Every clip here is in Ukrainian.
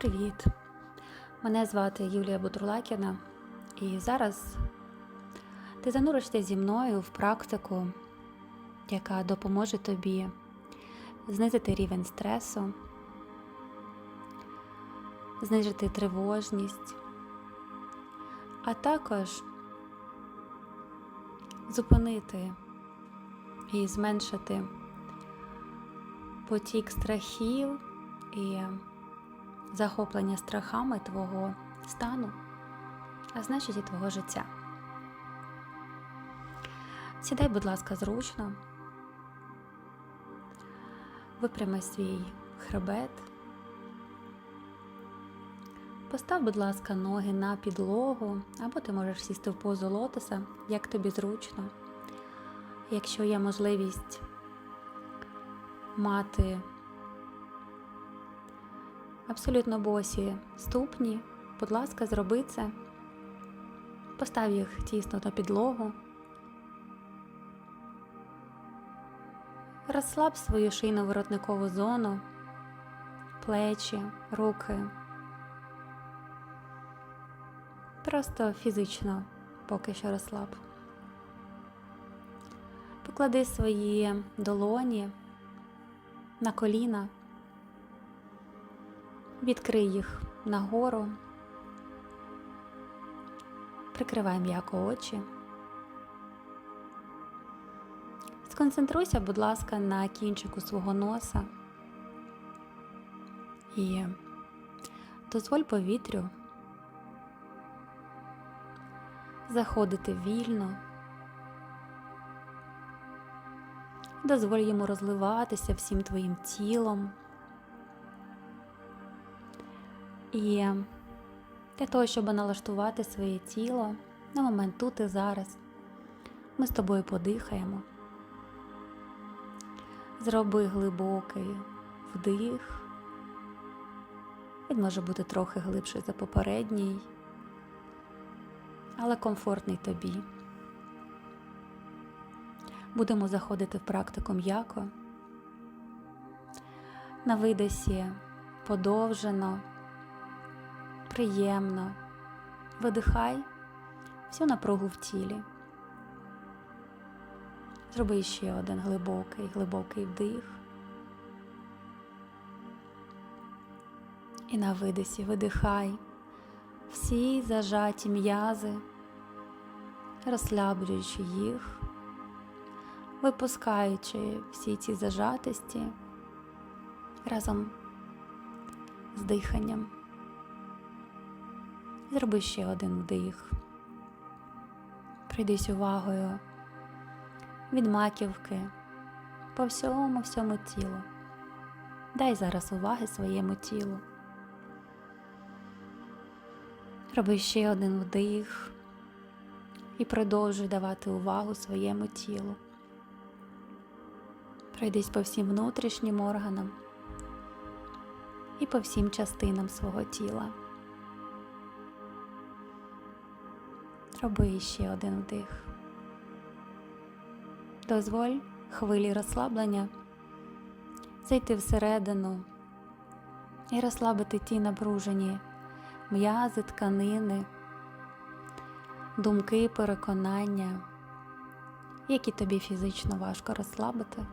Привіт! Мене звати Юлія Бутурлакіна, і зараз ти зануришся зі мною в практику, яка допоможе тобі знизити рівень стресу, знизити тривожність, а також зупинити і зменшити потік страхів і захоплення страхами твого стану, а значить і твого життя. Сідай, будь ласка, зручно, випрями свій хребет, постав, будь ласка, ноги на підлогу, або ти можеш сісти в позу лотоса, як тобі зручно. Якщо є можливість мати абсолютно босі ступні, будь ласка, зроби це. Постав їх тісно на підлогу. Розслаб свою шийно-воротникову зону, плечі, руки. Просто фізично поки що розслаб. Поклади свої долоні на коліна. Відкрий їх нагору, прикривай м'яко очі. Сконцентруйся, будь ласка, на кінчику свого носа і дозволь повітрю заходити вільно, дозволь йому розливатися всім твоїм тілом. І для того, щоб налаштувати своє тіло на момент тут і зараз, ми з тобою подихаємо. Зроби глибокий вдих. Він може бути трохи глибший за попередній, але комфортний тобі. Будемо заходити в практику м'яко. На видосі подовжено приємно. Видихай всю напругу в тілі. Зроби ще один глибокий, глибокий вдих. І на видисі видихай всі зажаті м'язи, розслаблюючи їх, випускаючи всі ці зажатості разом з диханням. Зроби ще один вдих. Прийдись увагою від маківки по всьому всьому тілу. Дай зараз уваги своєму тілу. Роби ще один вдих і продовжуй давати увагу своєму тілу. Пройдись по всім внутрішнім органам і по всім частинам свого тіла. Роби ще один вдих. Дозволь хвилі розслаблення зайти всередину і розслабити ті напружені м'язи, тканини, думки, переконання, які тобі фізично важко розслабити.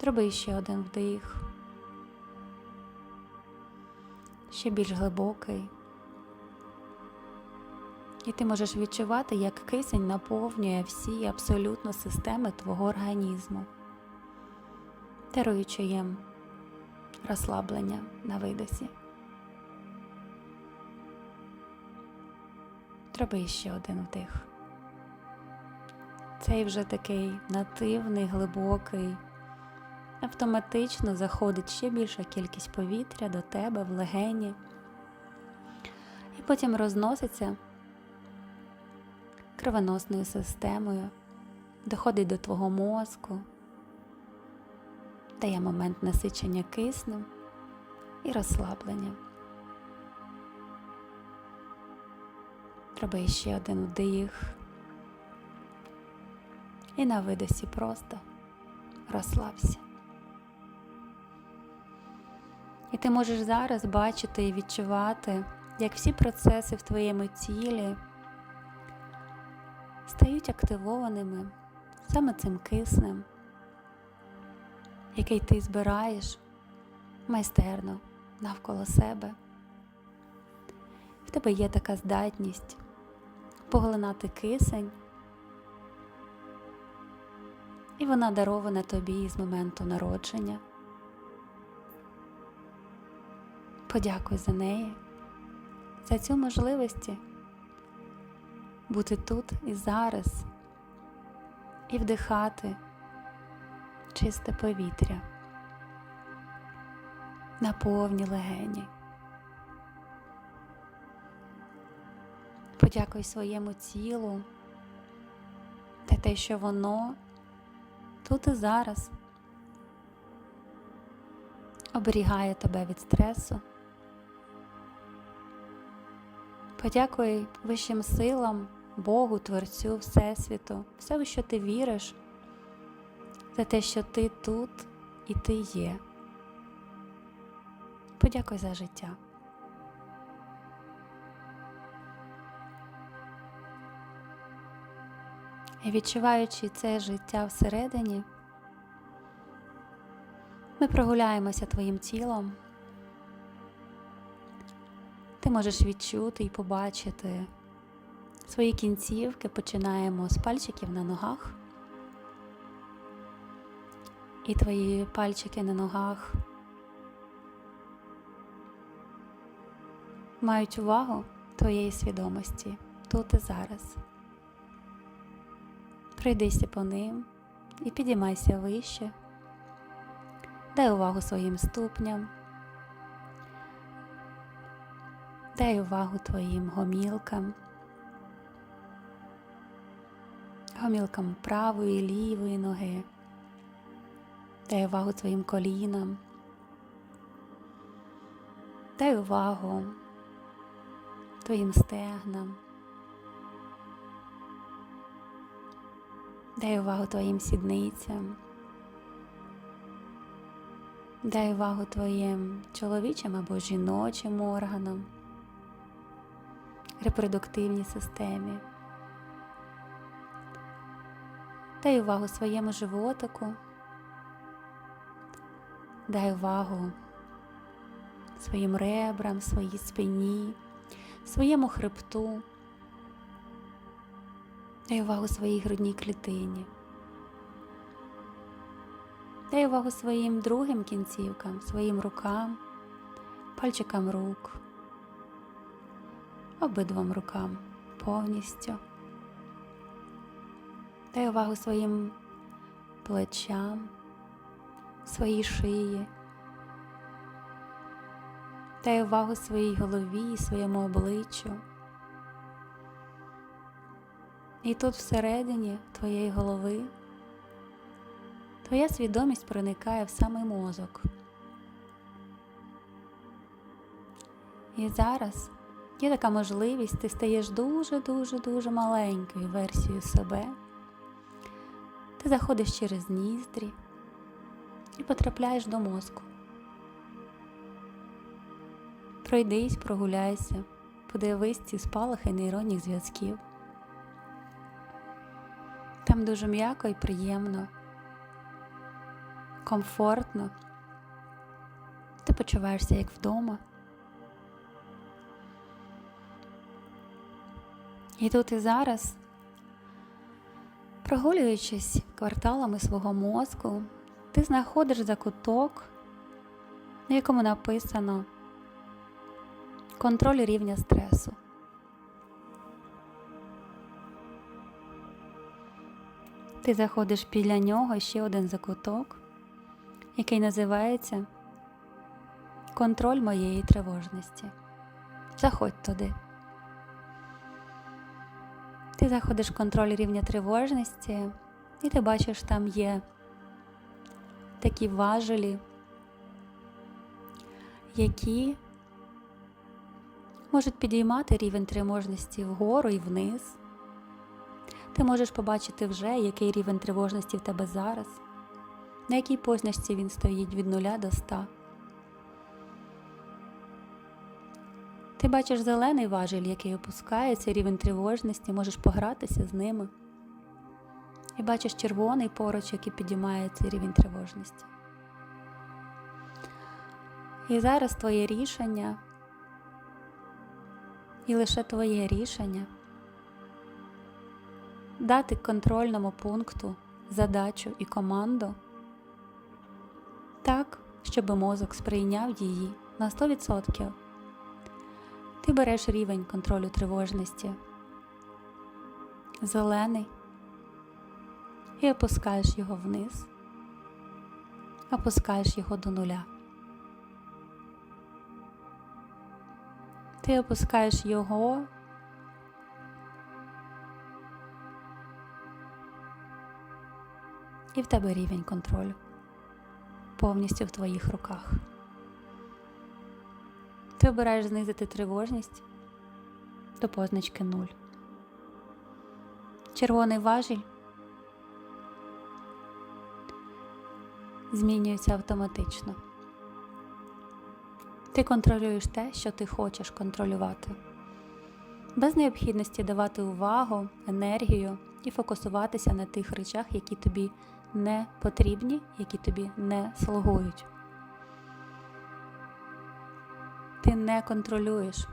Зроби ще один вдих, ще більш глибокий. І ти можеш відчувати, як кисень наповнює всі абсолютно системи твого організму, даруючи їм розслаблення на видосі. Треба ще один вдих. Цей вже такий нативний, глибокий, автоматично заходить ще більша кількість повітря до тебе в легені, і потім розноситься кровоносною системою, доходить до твого мозку, дає момент насичення киснем і розслаблення. Роби ще один вдих. І на видосі просто розслабся. І ти можеш зараз бачити і відчувати, як всі процеси в твоєму тілі стають активованими саме цим киснем, який ти збираєш майстерно навколо себе. В тебе є така здатність поглинати кисень, і вона дарована тобі з моменту народження. Подякуй за неї, за цю можливість бути тут і зараз і вдихати чисте повітря на повні легені. Подякуй своєму тілу за те, що воно тут і зараз оберігає тебе від стресу. Подякуй вищим силам, Богу, Творцю, Всесвіту, все, в що ти віриш, за те, що ти тут і ти є. Подякуй за життя. І відчуваючи це життя всередині, ми прогуляємося твоїм тілом. Ти можеш відчути і побачити свої кінцівки. Починаємо з пальчиків на ногах. І твої пальчики на ногах мають увагу твоєї свідомості тут і зараз. Пройдися по ним і підіймайся вище, дай увагу своїм ступням, дай увагу твоїм гомілкам, гомілкам правої лівої ноги, дай увагу твоїм колінам, дай увагу твоїм стегнам. Дай увагу твоїм сідницям. Дай увагу твоїм чоловічим або жіночим органам, репродуктивній системі. Дай увагу своєму животику. Дай увагу своїм ребрам, своїй спині, своєму хребту. Дай увагу своїй грудній клітині. Дай увагу своїм другим кінцівкам, своїм рукам, пальчикам рук, обидвом рукам повністю. Дай увагу своїм плечам, своїй шиї. Дай увагу своїй голові, своєму обличчю. І тут всередині твоєї голови твоя свідомість проникає в самий мозок. І зараз є така можливість, ти стаєш дуже-дуже-дуже маленькою версією себе. Ти заходиш через ніздрі і потрапляєш до мозку. Пройдись, прогуляйся, подивись ці спалахи нейронних зв'язків. Там дуже м'яко і приємно, комфортно. Ти почуваєшся як вдома. І тут і зараз, прогулюючись кварталами свого мозку, ти знаходиш закуток, на якому написано контроль рівня стресу. Ти заходиш біля нього ще один закуток, який називається Контроль моєї тривожності. Заходь туди. Ти заходиш в контроль рівня тривожності, і ти бачиш, там є такі важелі, які можуть підіймати рівень тривожності вгору і вниз. Ти можеш побачити вже, який рівень тривожності в тебе зараз, на якій позначці він стоїть від 0 до 100. Ти бачиш зелений важіль, який опускається, рівень тривожності, можеш погратися з ними. І бачиш червоний поруч, який підіймається рівень тривожності. І зараз твоє рішення, і лише твоє рішення дати контрольному пункту задачу і команду так, щоб мозок сприйняв її на 100%. Ти береш рівень контролю тривожності, зелений, і опускаєш його вниз, опускаєш його до нуля. Ти опускаєш його і в тебе рівень контролю повністю в твоїх руках. Ти обираєш знизити тривожність до позначки 0. Червоний важіль змінюється автоматично. Ти контролюєш те, що ти хочеш контролювати, без необхідності давати увагу, енергію і фокусуватися на тих речах, які тобі не потрібні, які тобі не слугують. Ти не контролюєш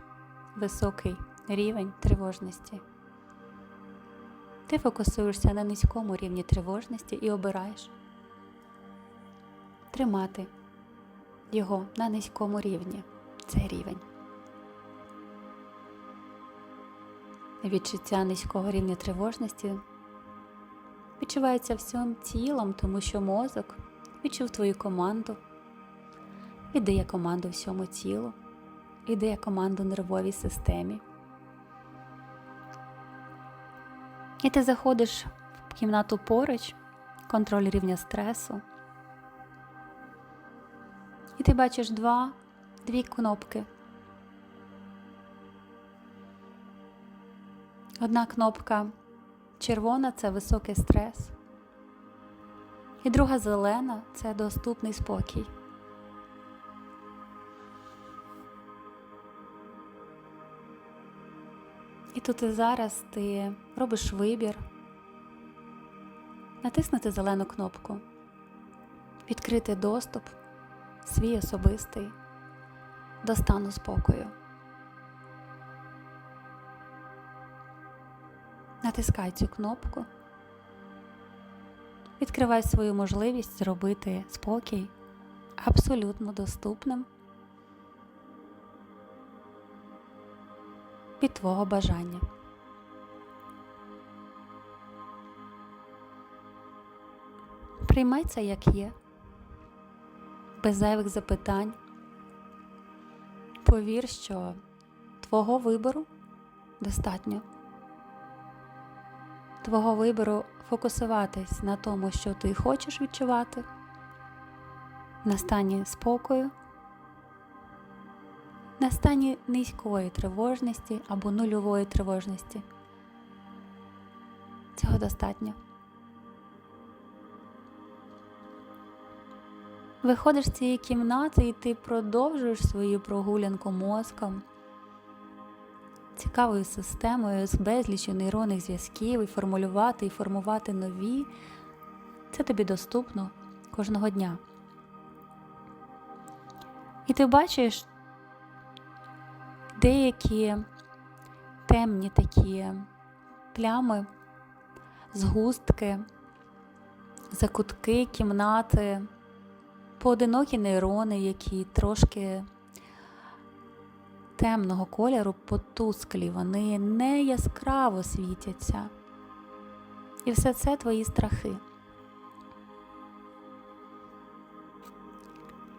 високий рівень тривожності. Ти фокусуєшся на низькому рівні тривожності і обираєш тримати його на низькому рівні. Цей рівень. Відчуття низького рівня тривожності відчувається всім тілом, тому що мозок відчув твою команду, віддає команду всьому тілу, віддає команду нервовій системі. І ти заходиш в кімнату поруч, контроль рівня стресу. І ти бачиш два, дві кнопки. Одна кнопка червона це високий стрес. І друга зелена це доступний спокій. Тут і зараз ти робиш вибір, натиснути зелену кнопку, відкрити доступ свій особистий до стану спокою. Натискай цю кнопку, відкривай свою можливість зробити спокій абсолютно доступним від твого бажання. Приймай це як є, без зайвих запитань. Повір, що твого вибору достатньо. Твого вибору фокусуватись на тому, що ти хочеш відчувати, на стані спокою, на стані низької тривожності або нульової тривожності. Цього достатньо. Виходиш з цієї кімнати і ти продовжуєш свою прогулянку мозком, цікавою системою з безлічю нейронних зв'язків і формулювати і формувати нові. Це тобі доступно кожного дня. І ти бачиш деякі темні такі плями, згустки, закутки кімнати поодинокі нейрони, які трошки темного кольору потусклі, вони не яскраво світяться. І все це твої страхи.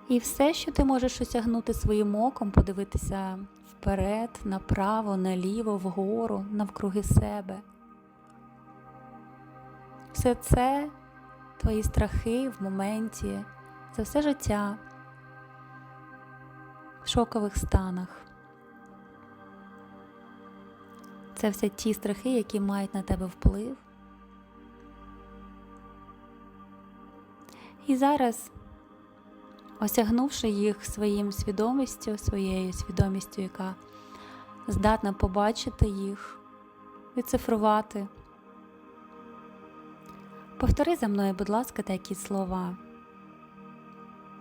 І все, що ти можеш осягнути своїм оком, подивитися вперед, направо, наліво, вгору, навкруги себе. Все це твої страхи в моменті за все життя в шокових станах. Це все ті страхи, які мають на тебе вплив. І зараз, осягнувши їх своїм свідомістю, своєю свідомістю, яка здатна побачити їх, відцифрувати. Повтори за мною, будь ласка, такі слова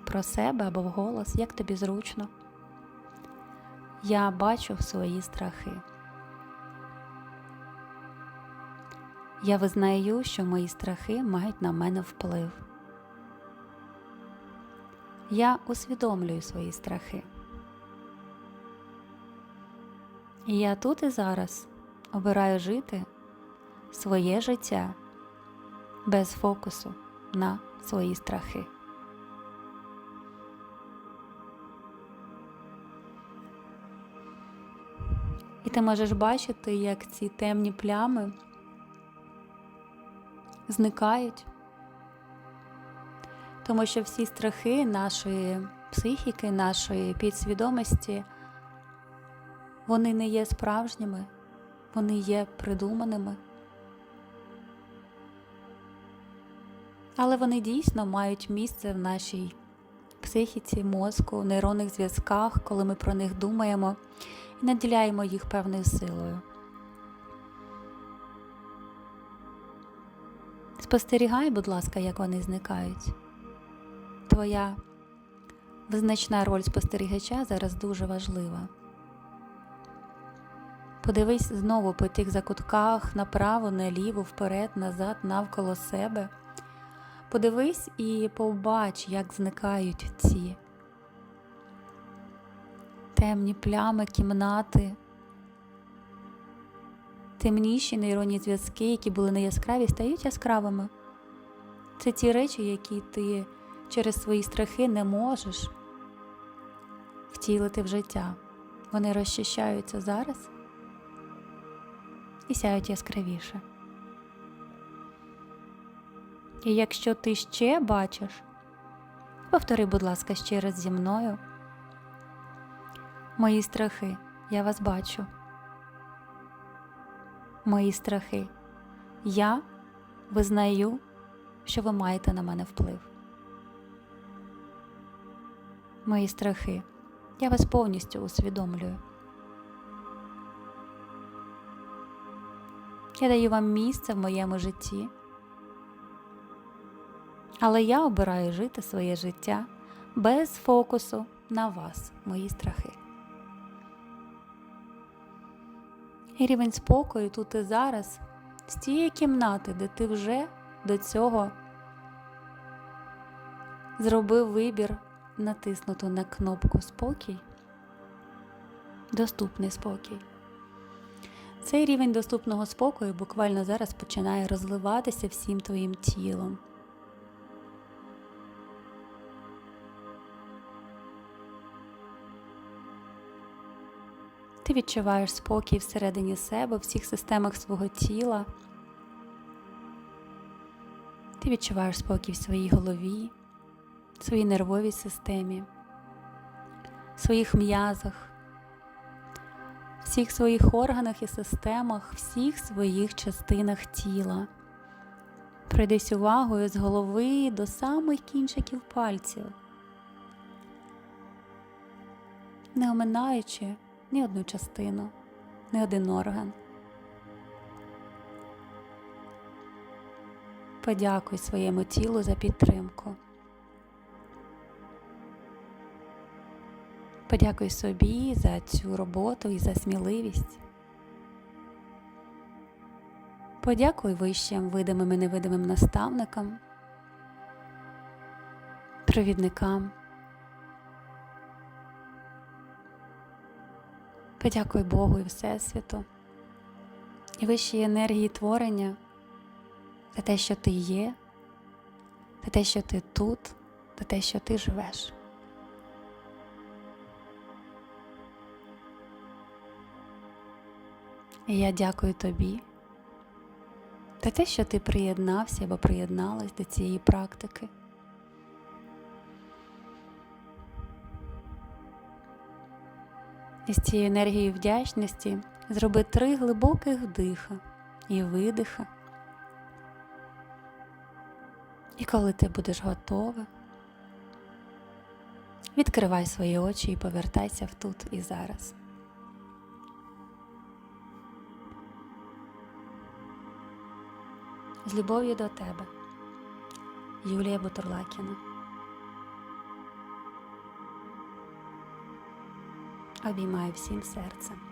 про себе або вголос, як тобі зручно. Я бачу свої страхи. Я визнаю, що мої страхи мають на мене вплив. Я усвідомлюю свої страхи. І я тут і зараз обираю жити своє життя без фокусу на свої страхи. І ти можеш бачити, як ці темні плями зникають, тому що всі страхи нашої психіки, нашої підсвідомості, вони не є справжніми, вони є придуманими. Але вони дійсно мають місце в нашій психіці, мозку, нейронних зв'язках, коли ми про них думаємо і наділяємо їх певною силою. Спостерігай, будь ласка, як вони зникають. Твоя визначна роль спостерігача зараз дуже важлива. Подивись знову по тих закутках направо, наліво, вперед, назад, навколо себе. Подивись і побач, як зникають ці темні плями, кімнати, темніші нейронні зв'язки, які були не яскраві, стають яскравими. Це ті речі, які ти через свої страхи не можеш втілити в життя. Вони розчищаються зараз і сяють яскравіше. І якщо ти ще бачиш, повтори, будь ласка, ще раз зі мною. Мої страхи, я вас бачу. Мої страхи. Я визнаю, що ви маєте на мене вплив. Мої страхи. Я вас повністю усвідомлюю. Я даю вам місце в моєму житті. Але я обираю жити своє життя без фокусу на вас, мої страхи. І рівень спокою тут і зараз, з тієї кімнати, де ти вже до цього зробив вибір натиснуту на кнопку спокій, доступний спокій. Цей рівень доступного спокою буквально зараз починає розливатися всім твоїм тілом. Ти відчуваєш спокій всередині себе, в всіх системах свого тіла. Ти відчуваєш спокій в своїй голові, своїй нервовій системі, в своїх м'язах, всіх своїх органах і системах, всіх своїх частинах тіла. Пройдись увагою з голови до самих кінчиків пальців, не оминаючи ні одну частину, ні один орган. Подякуй своєму тілу за підтримку. Подякуй собі за цю роботу і за сміливість. Подякуй вищим видимим і невидимим наставникам, провідникам. Подякуй Богу і Всесвіту і вищій енергії творення за те, що ти є, за те, що ти тут, за те, що ти живеш. Я дякую тобі за те, що ти приєднався або приєдналась до цієї практики. І з цією енергією вдячності зроби три глибоких вдиха і видиха. І коли ти будеш готова, відкривай свої очі і повертайся в тут і зараз. З любов'ю до тебе. Юлія Бутурлакіна. Обіймаю всім серцем.